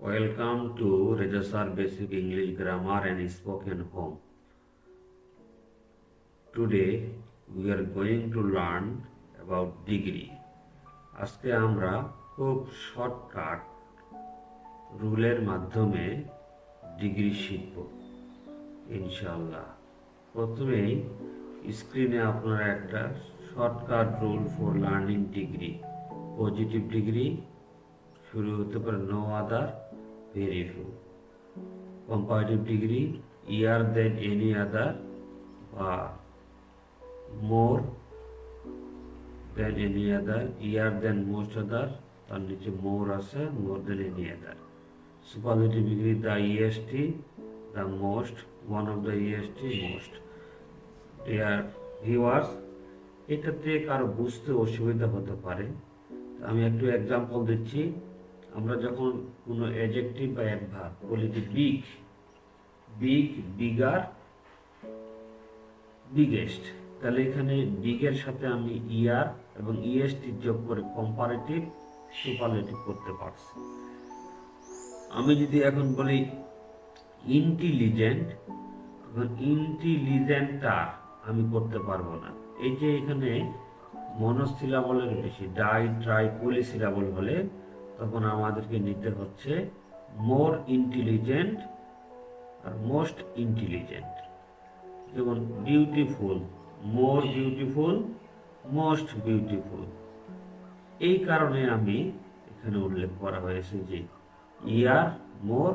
Welcome to Register Basic English Grammar and Spoken Home. Today we are going to learn about degree. আজকে আমরা খুব shortcut রুলের মাধ্যমে degree শিখব ইনশাল্লাহ প্রথমেই স্ক্রিনে আপনারা একটা shortcut rule for learning degree positive degree শুরু হতে পারে no other very few comparative degree er than any other বা মোর দেন এনি আদার ইয়ার দেন মোস্ট আদার তার নিচে মোর আছে more than any other superlative degree the est the most one of the est most dear viewers এটাতে কারও বুঝতে অসুবিধা হতে পারে। আমি একটু এক্সাম্পল দিচ্ছি। আমরা যখন কোনো অ্যাজেক্টিভ বা অ্যাডভার্ব বলি যে বিগ বিগ বিগার বিগেস্ট তাহলে এখানে বিগের সাথে আমি ইয়ার এবং ইএসটি যোগ করে কম্পারেটিভ সুপারলেটিভ করতে পারছি। আমি যদি এখন বলি ইন্টেলিজেন্ট এখন ইন্টেলিজেন্টার আমি করতে পারব না। এই যে এখানে মনোসিলাবলের বেশি ডাই ট্রাই পলিসিলাবল হলে তখন আমাদেরকে নিতে হচ্ছে মোর ইন্টেলিজেন্ট আর মোস্ট ইন্টেলিজেন্ট যেমন beautiful more beautiful most beautiful এই কারণে আমি এখানে উল্লেখ করা হয়েছে যে ইয়ার মোর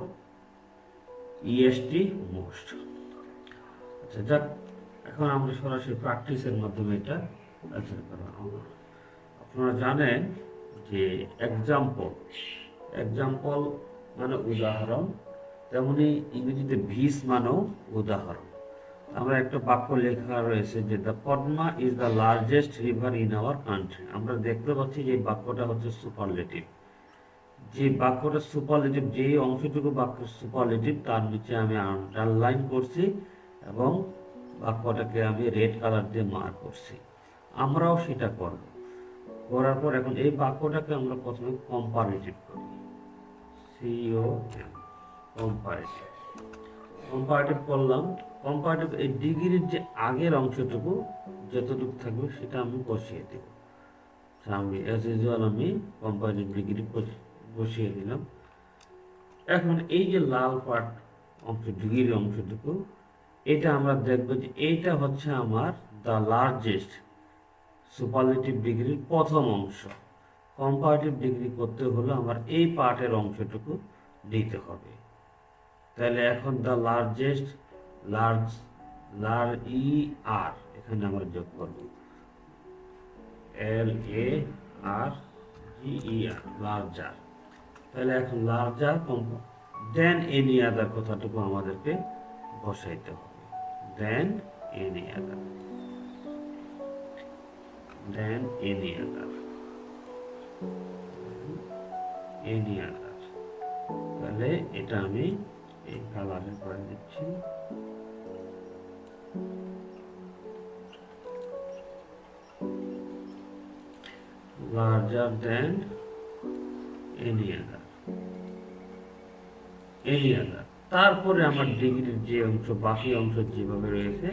ইএসটি মোস্ট আচ্ছা যাক, এখন আমরা সরাসরি প্র্যাকটিসের মাধ্যমে এটা আলোচনা আপনারা জানেন যে এক্সাম্পল এক্সাম্পল মানে উদাহরণ, তেমনি ইংরেজিতে ভিস মানেও উদাহরণ। আমরা একটা বাক্য লেখা রয়েছে যে the Padma is the largest river in our country আমরা দেখতে পাচ্ছি যে বাক্যটা হচ্ছে সুপারলেটিভ যে বাক্যটা সুপারলেটিভ যে অংশটুকু বাক্য সুপারলেটিভ তার নিচে আমি আন্ডারলাইন করছি এবং বাক্যটাকে আমি রেড কালার দিয়ে মার্ক করছি। আমরাও সেটা করব। করার পর এখন এই বাক্যটাকে আমরা প্রথমে কম্পারেটিভ করি। সিও কম্পারেটিভ কম্পারেটিভ করলাম। কম্পারেটিভ এই ডিগ্রির যে আগের অংশটুকু যতটুকু থাকবে সেটা আমি বসিয়ে দেব। আমি অ্যাজ ইউজুয়াল আমি কম্পারেটিভ ডিগ্রি বসিয়ে দিলাম। এখন এই যে লাল পার্ট অংশ, ডিগ্রির অংশটুকু, এটা আমরা দেখব যে এইটা হচ্ছে আমার দ্য লার্জেস্ট সুপারলেটিভ ডিগ্রির প্রথম অংশ। কম্পারেটিভ ডিগ্রি করতে হলে আমার এই পার্টের অংশটুকু দিতে হবে। তাহলে এখন দ্য লার্জেস্ট লার্জ লার ই আর এখানে আমরা যোগ করব। এল A R E are larger তাহলে এখন লার্জার দেন এনি আদার কথাটুকু আমাদেরকে বসাইতে হবে। Than any other than any other. Any other. তাহলে এটা আমি এই কালারে করে দিচ্ছি। larger than any other any other তারপরে আমার ডিগ্রির যে অংশ, বাকি অংশ যেভাবে রয়েছে,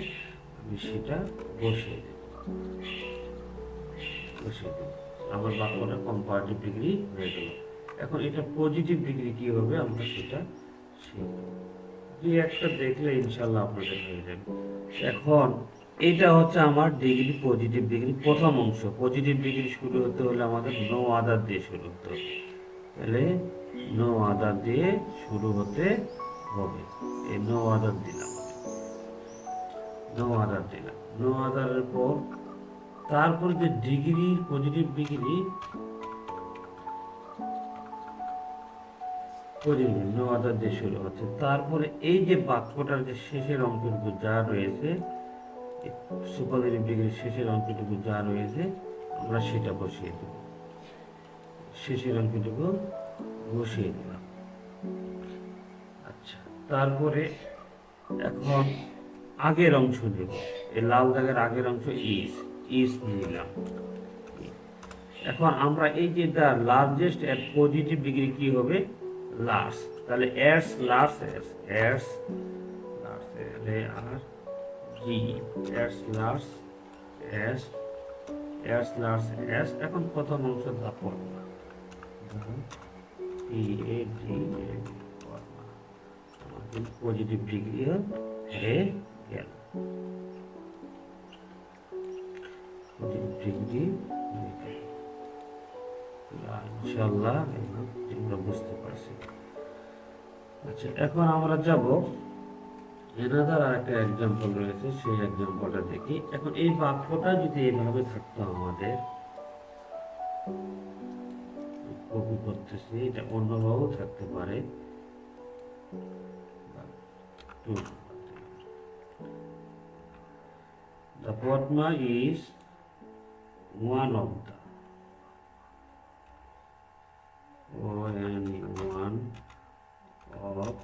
আমি সেটা বসিয়ে বসিয়ে দেব আমার কম্পারেটিভ ডিগ্রি হয়ে গেল। এখন এটা পজিটিভ ডিগ্রি কি হবে? আমরা সেটা শিখব। দুই একটা দেখলে ইনশাল্লাহ আপনাদের হয়ে যাবে। এখন এটা হচ্ছে আমার ডিগ্রি পজিটিভ ডিগ্রি প্রথম অংশ। পজিটিভ ডিগ্রি শুরু হতে হলে আমাদের নো আদার দিয়ে শুরু হতে হবে। তাহলে নো আদার দিয়ে শুরু হতে হবে। এই নো আদার দিলাম। নো আদার দিলাম। নো আদারের পর তারপর যে ডিগ্রি পজিটিভ ডিগ্রি শুরু হচ্ছে তারপরে এই যে বাক্যটার যে শেষের অঙ্কটুকু যা রয়েছে সুপারলেটিভ ডিগ্রির শেষের অঙ্কটুকু যা রয়েছে, আমরা সেটা বসিয়ে দেব। শেষের অঙ্কটুকু বসিয়ে দিলাম। আচ্ছা তারপরে এখন আগের অংশ নেব এই লাল দাগের আগের অংশ ইস ইস নিলাম এখন আমরা এই যে the largest at positive degree কি হবে? লার্স তাহলে S large S S large L A R G S large S S large S এখন প্রথম অংশ দা পড়বা ই এ ডি এ আমাদের পজিটিভ ডিগ্রি হয়ে গেল। বুঝতে পারছি আচ্ছা এখন আমরা যাব এনাদার আর একটা এক্সাম্পল রয়েছে সেই এক্সাম্পলটা দেখি এখন এই বাক্যটা যদি এইভাবে থাকতো আমাদের কপি করতেছি এটা অন্যভাবেও থাকতে পারে The Padma is one of the only one of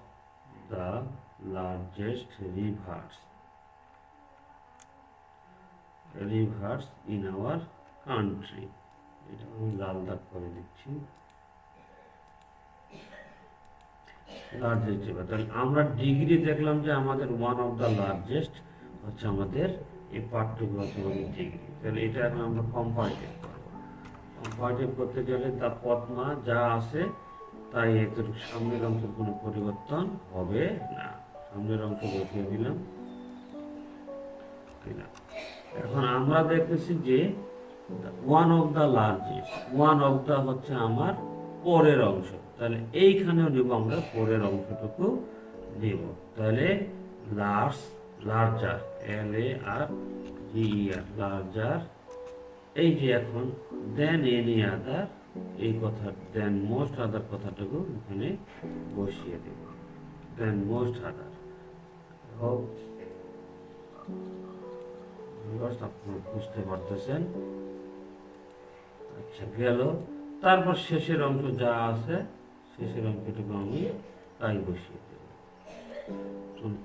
the largest rivers. Rivers in our country. এটা আমি লাল দাগ করে দিচ্ছি। লার্জেস্ট আমরা ডিগ্রি দেখলাম যে আমাদের ওয়ান অফ দ্য লার্জেস্ট হচ্ছে আমাদের এই হচ্ছে আমাদের ডিগ্রি তাহলে এটা এখন আমরা কম্পারেটিভ করব। কম্পারেটিভ করতে গেলে তা পদ্মা যা আছে, তাই এদের সামনের অংশের কোনো পরিবর্তন হবে না। সামনের অংশ বসিয়ে দিলাম। এখন আমরা দেখতেছি যে one of the largest one of the হচ্ছে আমার পরের অংশ। তাহলে এইখানেও নেব আমরা পরের অংশটুকু নেব তাহলে large larger L A R G R larger এই যে এখন দেন এনি আদার এই কথা দেন মোস্ট আদার কথাটুকু এখানে বসিয়ে দেব। দেন মোস্ট আদার হোক বুঝতে পারতেছেন। আচ্ছা গেল। তারপর শেষের অংশ যা আছে, শেষের অংশটুকু আমি তাই বসিয়ে দেব।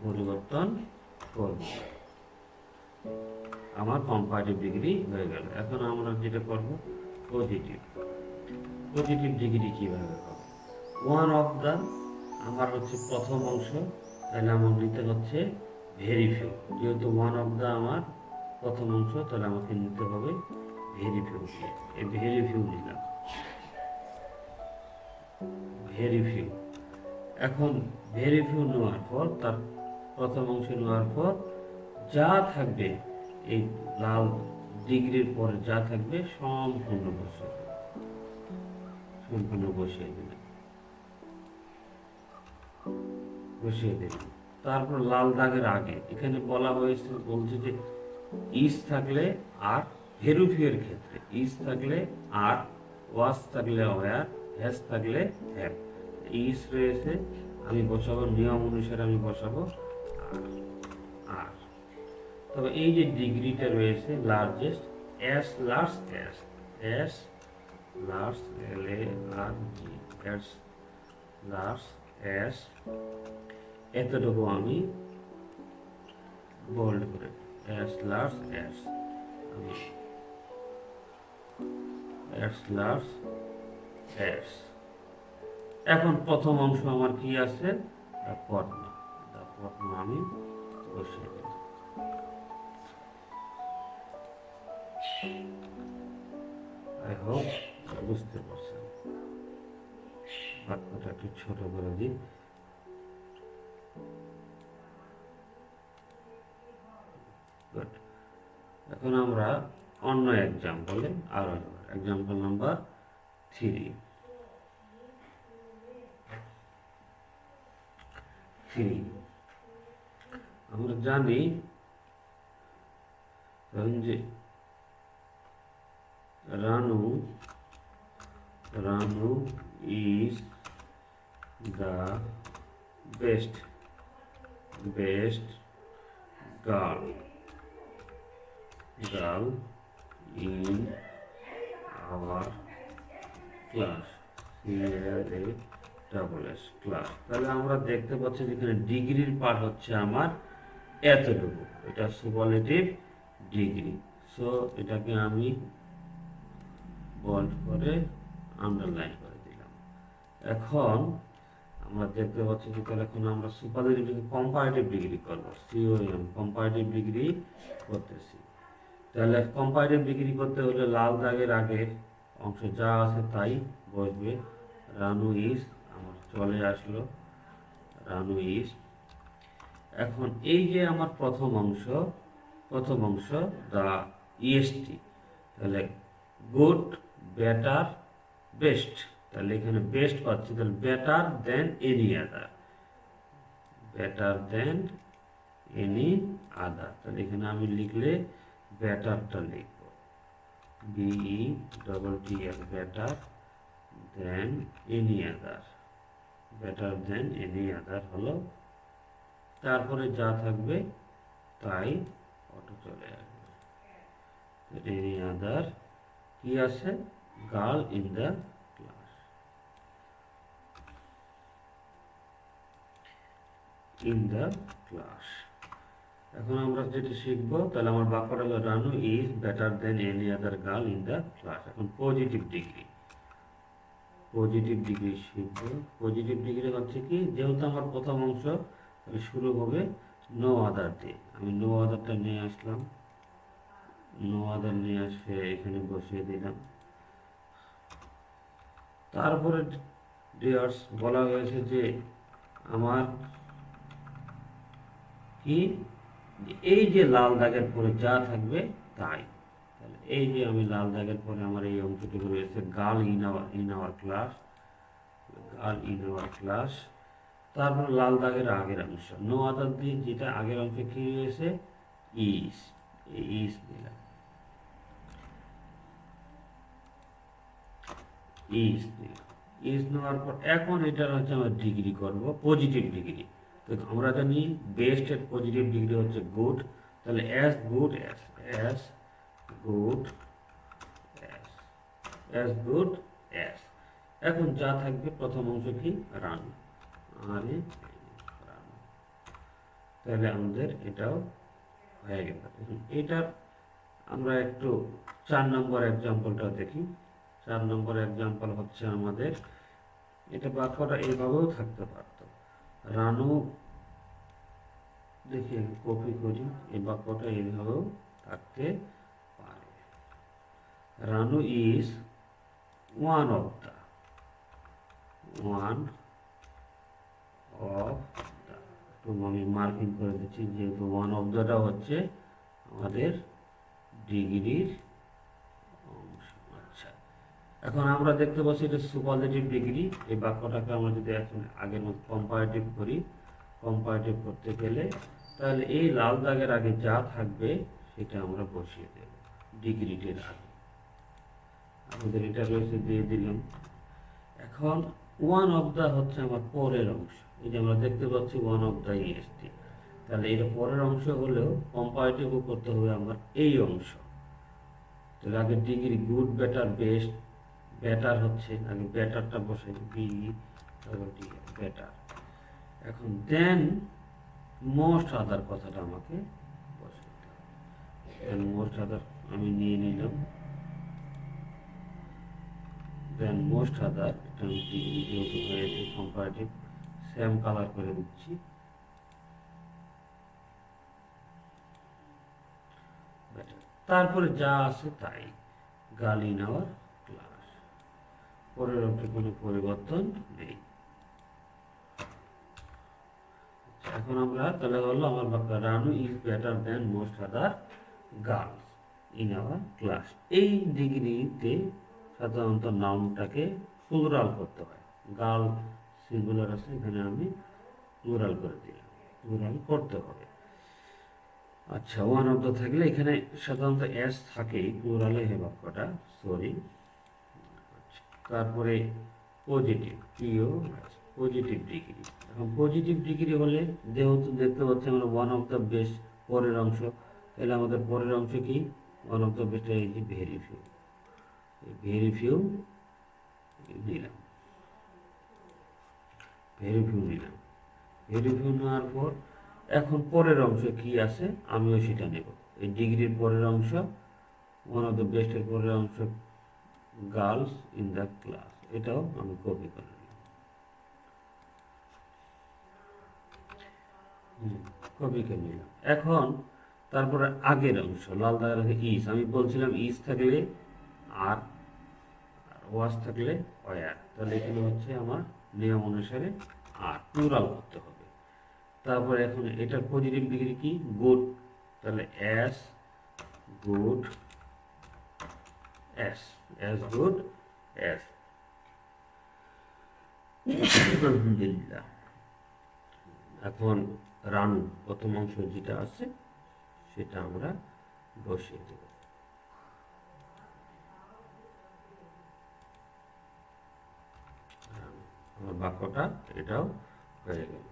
পরিবর্তন। আমার কম্পারেটিভ ডিগ্রি হয়ে গেল। এখন আমরা যেটা করব পজিটিভ পজিটিভ ডিগ্রি কীভাবে হবে? ওয়ান অফ দ্য আমার হচ্ছে প্রথম অংশ, তাহলে আমার নিতে হচ্ছে ভেরি ফিউ যেহেতু ওয়ান অফ দ্য আমার প্রথম অংশ, তাহলে আমাকে নিতে হবে ভেরি ফিউ এই ভেরি ফিউ নিলাম। ভেরি ফিউ এখন ভেরি ফিউ নেওয়ার পর তার প্রথম অংশ নেওয়ার পর যা থাকবে, এই লাল ডিগ্রির পরে যা থাকবে সম্পূর্ণ দেব। সম্পূর্ণ বসিয়ে দিলাম বসিয়ে দিলাম তারপর লাল দাগের আগে, এখানে বলা হয়েছে, বলছে যে ইস থাকলে আর ভেরুফিয়ের ক্ষেত্রে, ইস থাকলে আর, ওয়াস থাকলে ওয়ার হ্যাস থাকলে হ্যাভ ইস রয়েছে আমি বসাবো, নিয়ম অনুসারে আমি বসাবো। আর তবে এই যে ডিগ্রিটা রয়েছে largest as large as as large L A R G as large as এতটুকু আমি বোল্ড করে এস লার্জ এস আমি এস লার্জ এস এখন প্রথম অংশ আমার কি আছে? দা পদ্মা। পদ্মা আমি দিই আই হোপ বুঝতে পারছেন। বাক্যটা একটু ছোট করে দিই. এখন আমরা অন্য এক্সাম্পলে আরও এক্সাম্পল নাম্বার থ্রি থ্রি আমরা জানি ধরুন যে Ranu Ranu is the best best girl girl in our class here double s class. তাহলে আমরা দেখতে পাচ্ছি যেখানে ডিগ্রির পার্ট হচ্ছে আমার এতটুকু। এটা সুপারলেটিভ ডিগ্রি সো এটাকে আমি বোল্ড করে আন্ডারলাইন করে দিলাম। এখন আমরা দেখতে পাচ্ছি যে তাহলে এখন আমরা সুপারলেটিভ কম্পারেটিভ ডিগ্রি করব। C O M comparative degree করতেছি। তাহলে কম্পারেটিভ ডিগ্রি করতে হলে লাল দাগের আগের অংশ যা আছে তাই বসবে। রানু ইস চলে আসলো রানু ইস এখন এই যে আমার প্রথম অংশ প্রথম অংশ দা ইএসটি তাহলে গুড বেটার বেস্ট তাহলে এখানে বেস্ট পাচ্ছি, তাহলে better than any other better than any other তাহলে এখানে আমি লিখলে বেটারটা লিখব। B E double T L better than any other better than any other হলো। তারপরে যা থাকবে, তাই অটো চলে আসবে। এনি আদার কি আছে? Girl in the class in the class এখন আমরা যেটা শিখব, তাহলে আমার বাক্যটা হলো Ranu is better than any other girl in the class এখন পজিটিভ ডিগ্রি পজিটিভ ডিগ্রি শিখব। পজিটিভ ডিগ্রি হচ্ছে কি, যেহেতু আমার প্রথম অংশ শুরু হবে নো আদার দিয়ে আমি নো আদারটা নিয়ে আসলাম। নো আদার নিয়ে আসে এখানে বসিয়ে দিলাম। তারপরে ডিয়ার্স বলা হয়েছে যে আমার কি, এই যে লাল দাগের পরে যা থাকবে, তাই। এই যে আমি লাল দাগের পরে আমার এই অংশটুকু রয়েছে girl in our in our class girl in our class. তারপর লাল দাগের আগের অংশ। নো আদার দিয়ে যেটা আগের অংশে কি রয়েছে? ইস। ইস দিলাম। ইস দিলাম। ইস নেওয়ার পর এখন এটার হচ্ছে আমরা ডিগ্রি করব পজিটিভ ডিগ্রি তো আমরা জানি বেস্ট এর পজিটিভ ডিগ্রি হচ্ছে গুড তাহলে as good as as good as as good as এখন যা থাকবে প্রথম অংশ কি? রান আর রান তাহলে আমাদের এটাও হয়ে গেল। এটার আমরা একটু চার নম্বর এক্সাম্পলটা দেখি। চার নম্বর এক্সাম্পল হচ্ছে আমাদের, এটা বাক্যটা এইভাবেও থাকতে পারত। রানু দেখি কপি করি। এই বাক্যটা এইভাবেও থাকতে Ranu is one of the one of the একটু আমি মার্কিং করে দিচ্ছি, যেহেতু ওয়ান অফ দ্যটা হচ্ছে আমাদের ডিগ্রির আচ্ছা এখন আমরা দেখতে পাচ্ছি এটা সুপারলেটিভ ডিগ্রি এই বাক্যটাকে আমরা যদি এখন আগের মতো কম্পারেটিভ করি কম্পারেটিভ করতে গেলে, তাহলে এই লাল দাগের আগে যা থাকবে সেটা আমরা বসিয়ে দেব ডিগ্রিটির আগে। আমাদের এটা রয়েছে দিয়ে দিলাম। এখন ওয়ান অফ দ্য হচ্ছে আমার পরের অংশ। এই যে আমরা দেখতে পাচ্ছি ওয়ান অফ দ্য ইএসটি তাহলে এটা পরের অংশ হলেও কম্পারেটিভও করতে হবে আমার এই অংশ। তাহলে আগে degree good better best better হচ্ছে। আগে বেটারটা বসাই বি বেটার এখন দেন মোস্ট আদার কথাটা আমাকে বসাতে মোস্ট আদার আমি নিয়ে নিলাম। মোস্ট আদার এটা আমি ডিগ্রি যেহেতু হয়েছে কম্পারেটিভ সেম কালার করে দিচ্ছি. তারপরে যা আছে তাই গালি নেওয়ার ক্লাস পরের অংশে কোনো পরিবর্তন নেই। আচ্ছা, এখন আমরা তাহলে হলো আমার বাক্য Ranu is better than most other girls in our class এই ডিগ্রিতে সাধারণত নাউনটাকে প্লুরাল করতে হয়। গার্ল সিঙ্গুলার আছে, এখানে আমি প্লুরাল করে দিলাম। প্লুরাল করতে হবে। আচ্ছা ওয়ান অফ দ্য থাকলে এখানে সাধারণত এস থাকেই প্লুরালে হে বাক্যটা সরি তারপরে positive P O positive degree এখন পজিটিভ ডিগ্রি হলে যেহেতু দেখতে পাচ্ছি আমরা ওয়ান অফ দ্য বেস্ট পরের অংশ, তাহলে আমাদের পরের অংশ কি? ওয়ান অফ দ্য বেস্ট এই ভেরি ফিউ ভেরি ফিউ নিলাম ভেরি ফিউ নিলাম ভেরি ফিউ নেওয়ার পর, এখন পরের অংশ কি আছে, আমিও সেটা নেব। এই ডিগ্রির পরের অংশ ওয়ান অফ দ্য বেস্টের পরের অংশ গার্লস ইন দ্য ক্লাস এটাও আমি কপি করে নিলাম। কপিকে নিলাম। এখন, তারপরে আগের অংশ, লাল দাগের ইস আমি বলছিলাম ইস থাকলে আর ওয়াশ থাকলে ওয়ার তাহলে এখানে হচ্ছে আমার নিয়ম অনুসারে আর প্লুরাল করতে হবে। তারপরে এখন এটার পজিটিভ ডিগ্রি কি? গুড তাহলে as good as as good as আলহামদুলিল্লাহ। এখন রানু প্রথম অংশ যেটা আছে, সেটা আমরা বসিয়ে দেব রানু। বাক্যটা এটাও হয়ে গেল।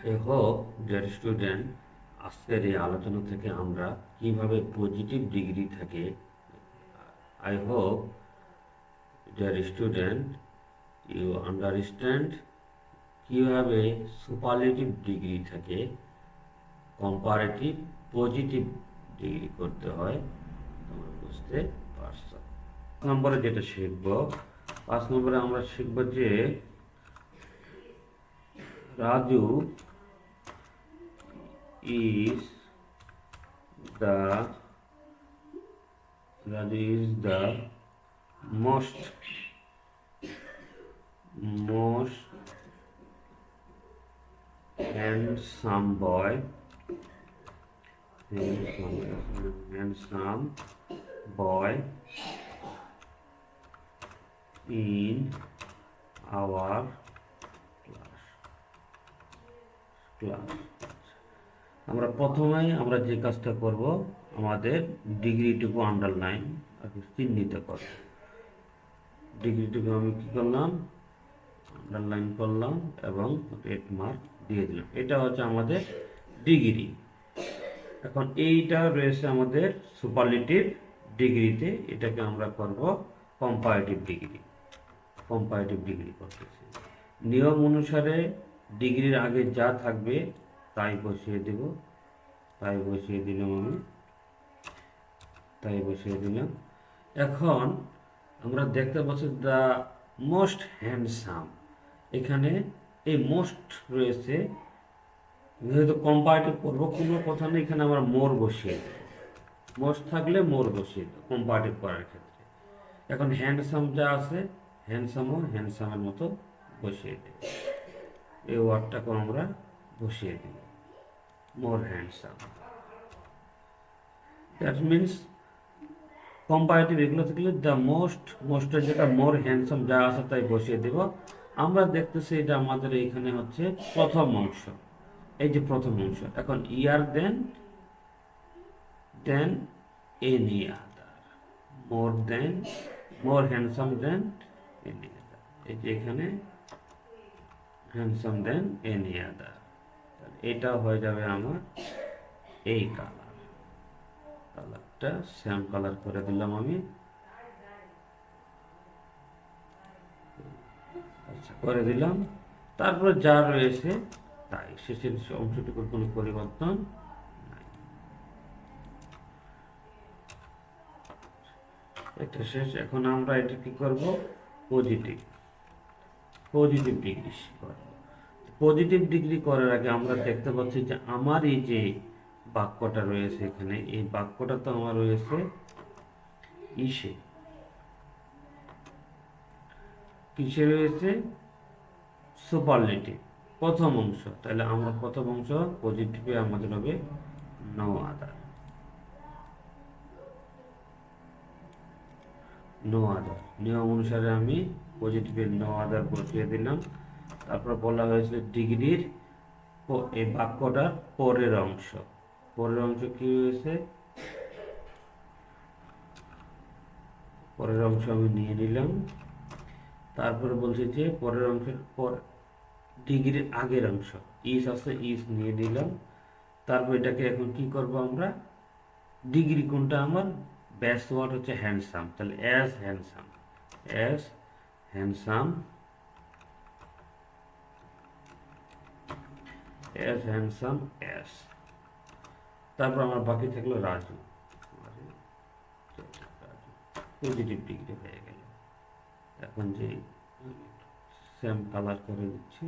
আই হোপ ডিয়ার স্টুডেন্ট, আজকের এই আলোচনা থেকে আমরা কীভাবে পজিটিভ ডিগ্রি থেকে, I hope dear student, you understand কীভাবে সুপারলেটিভ ডিগ্রি থেকে কম্পারেটিভ পজিটিভ ডিগ্রি করতে হয়। বুঝতে পারছ? পাঁচ নম্বরে যেটা শিখব, পাঁচ নম্বরে আমরা শিখব যে Raju is the Raju is the most most handsome boy handsome boy. In our class. Class. আমরা প্রথমেই আমরা যে কাজটা করব, আমাদের ডিগ্রিটুকু আন্ডারলাইন চিহ্নিত করব। ডিগ্রিটুকু আমি কি করলাম? আন্ডারলাইন করলাম এবং রেড মার্ক দিয়ে দিলাম। এটা হচ্ছে আমাদের ডিগ্রি। এখন এইটা রয়েছে আমাদের সুপারলিটিভ ডিগ্রিতে এটাকে আমরা করব কম্পারেটিভ ডিগ্রি কম্পারেটিভ ডিগ্রি করতেছি। নিয়ম অনুসারে ডিগ্রির আগে যা থাকবে তাই বসিয়ে দেব। তাই বসিয়ে দিলাম আমি। তাই বসিয়ে দিলাম। এখন আমরা দেখতে পাচ্ছি দ্য মোস্ট হ্যান্ডসাম এখানে এই মোস্ট রয়েছে। যেহেতু কম্পারেটিভ করব, কোনো কথা নেই, এখানে আমরা মোর বসিয়ে দেব। মোস্ট থাকলে মোর বসিয়ে দেব কম্পারেটিভ করার ক্ষেত্রে। এখন হ্যান্ডসাম যা আছে হ্যান্ডসামও হ্যান্ডসামের মতো বসিয়ে দেব এই ওয়ার্ডটাকে আমরা বসিয়ে দিব more handsome. That means comparative এগুলো থাকলে দ্য মোস্ট মোস্টের যেটা মোর হ্যান্ডসাম যা আছে তাই বসিয়ে দেব। আমরা দেখতেছি এটা আমাদের এইখানে হচ্ছে প্রথম অংশ। এই যে প্রথম অংশ। এখন ইয়ার than than any other more than more handsome than any other এই যে এখানে হ্যান্ডসাম দেন এনি আদার এটা হয়ে যাবে আমার এই কালার কালারটা শ্যাম কালার করে দিলাম আমি। আচ্ছা করে দিলাম। তারপরে যা রয়েছে তাই। শেষের অংশটুকুর কোনো পরিবর্তন এটা শেষ। এখন আমরা এটা কি করব? পজিটিভ পজিটিভ ডিগ্রি করব পজিটিভ ডিগ্রি করার আগে আমরা দেখতে পাচ্ছি যে আমার এই যে বাক্যটা রয়েছে এখানে, এই বাক্যটা তো আমার রয়েছে ইসে। কিসে রয়েছে? সুপারলেটিভ প্রথম অংশ। তাহলে আমরা প্রথম অংশ পজিটিভে আমাদের হবে নো আদার নো আদার নিয়ম অনুসারে আমি পজিটিভে নো আদার বসিয়ে দিলাম। তারপর বলা হয়েছে ডিগ্রির এই বাক্যটার পরের অংশ। পরের অংশ কি হয়েছে? পরের অংশ আমি নিয়ে নিলাম। তারপরে বলছি যে পরের অংশের পর, ডিগ্রির আগের অংশ। ইস আছে ইস নিয়ে নিলাম। তারপর এটাকে এখন কি করব আমরা? ডিগ্রি কোনটা আমার ব্যাস ওয়ার্ড হচ্ছে হ্যান্ডসাম তাহলে as handsome as handsome as handsome as. তারপর আমার বাকি থাকল রাজু। পজিটিভ ডিগ্রি হয়ে গেল। এখন যে সেম কালার করে দিচ্ছি।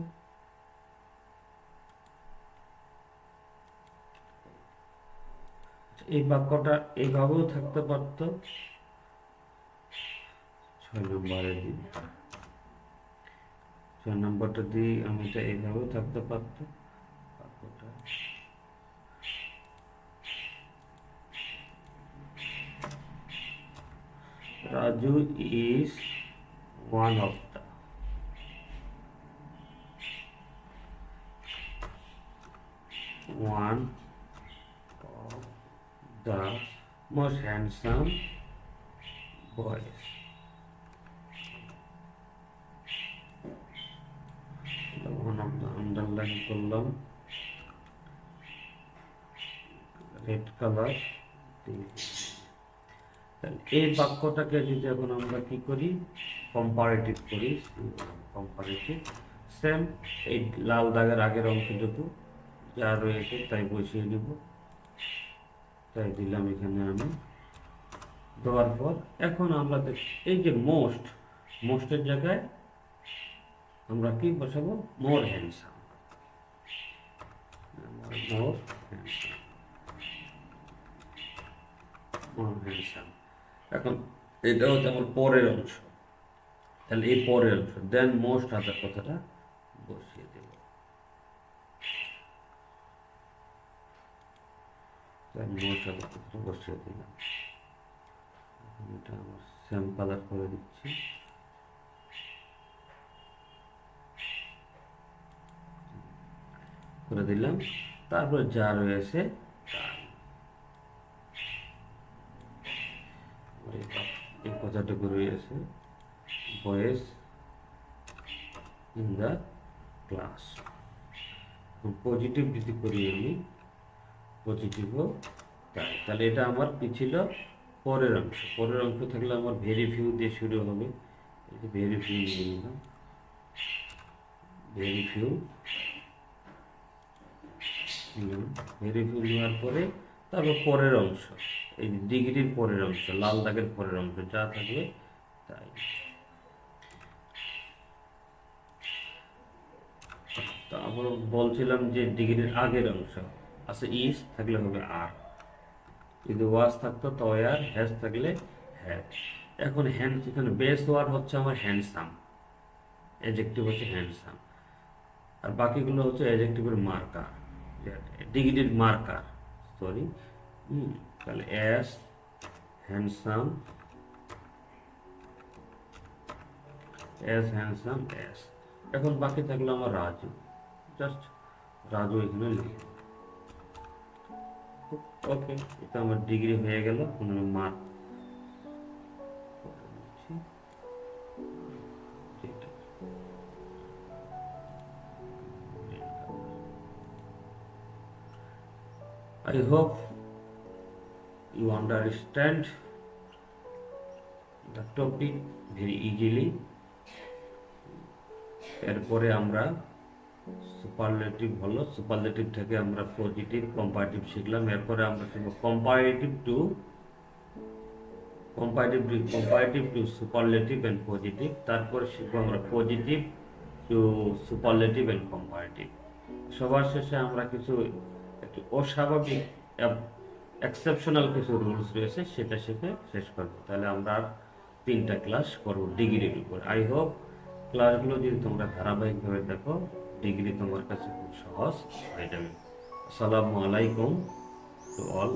এই বাক্যটা এইভাবেও থাকতে পারতো। ছয় নম্বরে দিই ছয় নম্বরটা দিই আমি এটা এইভাবেও থাকতে পারতো। বাক্যটা। Raju is one of the one of the most handsome boys. One of the underline করলাম। রেড কালার এই বাক্যটাকে যদি এখন আমরা কি করি? কম্পারেটিভ করি কম্পারেটিভ সেম এই লাল দাগের আগের অংশটুকু যা রয়েছে তাই বসিয়ে নিব। তাই দিলাম এখানে আমি। দেওয়ার পর এখন আমরা এই যে মোস্ট, মোস্টের জায়গায় আমরা কি বসাবো? মোর হ্যান্ডসাম। মোর মোর এখন এটা হচ্ছে আমার পরের অংশ। তাহলে এই পরের অংশ। দেন মোস্ট হাজার কথাটা বসিয়ে মোস্ট হাজার কথাটা বসিয়ে দিলাম এটা আমার সেম কালার করে দিচ্ছি। করে দিলাম। তারপরে যা রয়েছে কথাটুকু রয়েছে। Boys in the class. Positive যদি করি আমি পজিটিভও তাই। তাহলে এটা আমার কি ছিল? পরের অংশ। পরের অংশ থাকলে আমার ভেরি ফিউ দিয়ে শুরু হবে। ভেরি ফিউ নিয়ে নিলাম। ভেরি ফিউ ভেরি ফিউ নেওয়ার পরে তারপর পরের অংশ। এই ডিগ্রির পরের অংশ, লাল দাগের পরের অংশ যা থাকবে তাই। তারপর বলছিলাম যে ডিগ্রির আগের অংশ। আছে ইস থাকলে হবে আর যদি ওয়াজ থাকতো তয়ার হ্যাজ থাকলে হ্যাড এখন হ্যান্ড এখানে বেস ওয়ার্ড হচ্ছে আমার হ্যান্ডসাম এজেক্টিভ হচ্ছে হ্যান্ডসাম আর বাকিগুলো হচ্ছে এজেক্টিভের মার্কার ডিগ্রির মার্কার সরি তাহলে as handsome as handsome as এখন বাকি থাকল আমার রাজু. জাস্ট রাজু এখানে লিখে ওকে এটা আমার ডিগ্রি হয়ে গেল কোনো mark I hope you understand the topic very easily. এরপরে আমরা সুপারলেটিভ হলো, সুপারলেটিভ থেকে আমরা পজিটিভ কম্পারেটিভ শিখলাম। এরপরে আমরা শিখব comparative to comparative to comparative to superlative and positive তারপরে শিখব আমরা positive to superlative and comparative সবার শেষে আমরা কিছু একটু অস্বাভাবিক এক্সেপশনাল কিছু রুলস রয়েছে, সেটা শিখে শেষ করব। তাহলে আমরা আর তিনটা ক্লাস করব ডিগ্রির উপর। আই হোপ ক্লাসগুলো যদি তোমরা ধারাবাহিকভাবে দেখো ডিগ্রি তোমার কাছে খুব সহজ। হয়ে যাবে আসসালামু আলাইকুম টু অল